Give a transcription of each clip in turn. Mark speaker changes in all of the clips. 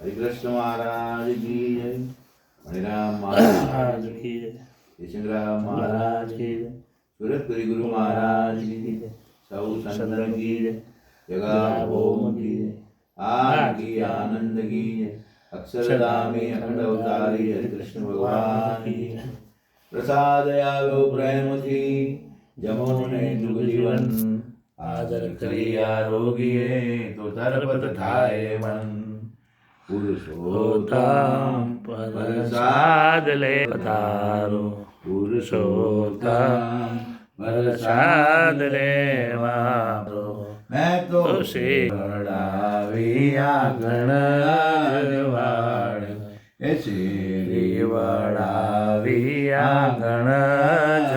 Speaker 1: હરિકૃષ્ણ મહારાજ કી જય. હરિરામ મહારાજ કી જય. યશંકરામ મહારાજ કી જય. સુરત ગુરુ મહારાજ કી જય. સૌ સંતન કી જય. જગા ઓમ કી જય. આ કી આનંદ કી જય. અક્ષરધામે અખંડ અવતારી હરિકૃષ્ણ ભગવાન કી પ્રસાદ આવ્યો પ્રેમથી. જમો ને જીવન આદર ક્રિયા રોગીએ તો તરપત થાય મન પુરુષોત્તમ
Speaker 2: પ્રસાદ લે પધારો
Speaker 1: પુરુષોત્તમ
Speaker 2: પ્રસાદ લેવા
Speaker 1: મેં તો શેવડાવી આગણ વાળ એ શેરી વડાવી આંગણ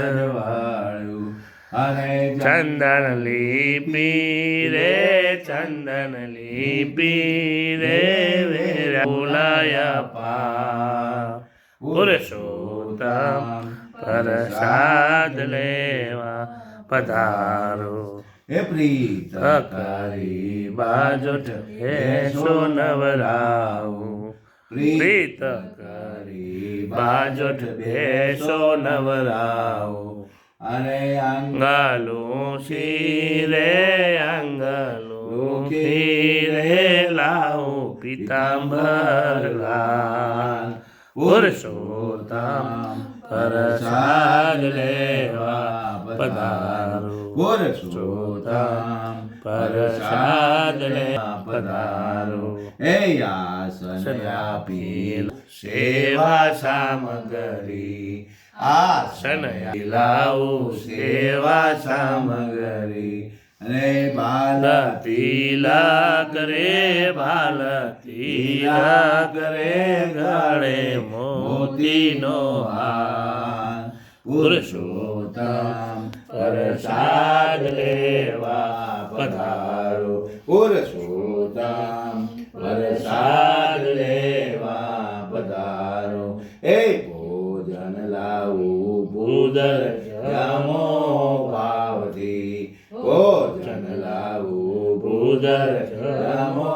Speaker 2: ચંદન લીપી રે ચંદન લીપી રે વેરાયા પા પુરુષોત્તમ પ્રસાદ લેવા પધારો
Speaker 1: હે પ્રીત
Speaker 2: તકારી બાજોટ હે નવરાવું પ્રીત
Speaker 1: કરી
Speaker 2: બાજોટ બેસો નવરાવો
Speaker 1: અને અંગ
Speaker 2: અંગાલું શિરે અંગાલું ખીરે લાવું પિતાંબર લાલ. પુરુષોત્તમ પરસાદ લેવા પધારો.
Speaker 1: પુરુષોત્તમ
Speaker 2: પરસાદ લેવા પધારો.
Speaker 1: એ આસન આપી સેવા સામગરી આસન લાવું સેવા સામગ્રી રે બાલ
Speaker 2: તિલા કરે, બાલ તિલા કરે, ગળે મોતીનો હાર. પુરુષોત્તમ પ્રસાદ લેવા પધારો.
Speaker 1: પુરુષોત્તમ પ્રસાદ લાવું ભૂદર જમો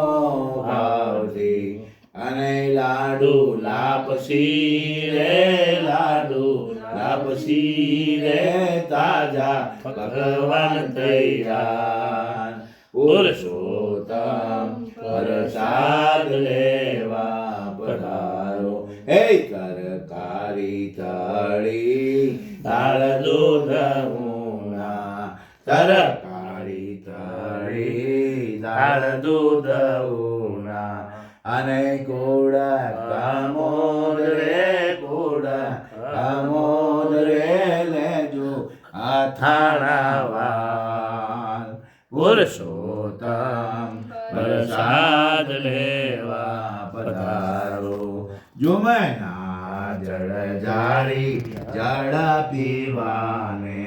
Speaker 1: ભાવથી અને લાડુ લાપસી રે લાડુ લાપસી રે તાજા ભગવાન તૈયાર પુરુષોત્તમ પ્રસાદ લેવા પધારો હે તરકારી તળી દાળ દૂધ ઉના દાળ અને કોડા કામોદ રે કોડા કામોદ રે લેજો આથાણા વાલ પુરુષોત્તમ પ્રસાદ લેવા પધારો જુમના જળ જારી જળ પીવાને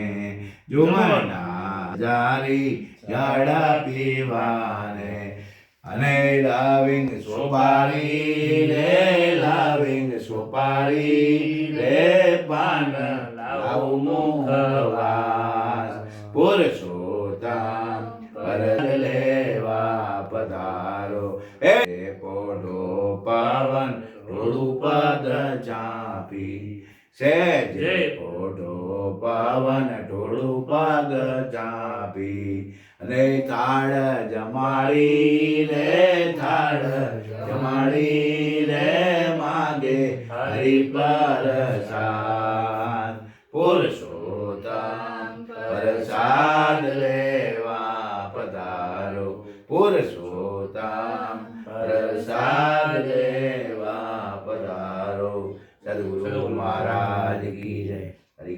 Speaker 1: જુમના જારી જળ પીવાને અને લાવિંગ સોપારી રે લાવિંગ સોપારી રે, પાન લાવ મુખવાસ પુરુષોત્તમ પર લેવા પધારો. એ પોડો પવન રૂપદ ચાપી. સે સેજે પોડો પવન ઢોળું પગ ચાપી અને થાળ જમાડી રે, થાળ જમાડી રે માગે હરિ પ્રસાદ પુરુષોત્તમ પ્રસાદ લેવા પધારો. પુરુષોત્તમ પ્રસાદ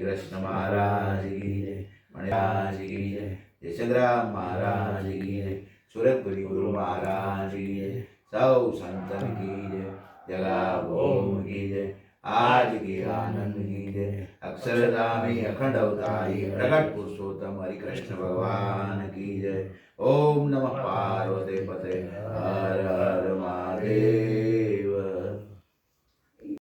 Speaker 1: કૃષ્ણ મહારાજ કી જય મહારાજ કી જય જયચંદ્રા મહારાજ કી જય સુરત ગુરુ મહારાજ કી જય, સૌ સંતન કી જય જગા ભોમ કી જય, આજ કી આનંદ કી જય, અક્ષરધામી અખંડ અવતારી, પ્રગટ પુરુષોત્તમ હરિ કૃષ્ણ ભગવાન કી જય. ઓમ નમઃ પાર્વતી પતે, હર હર મહાદેવ.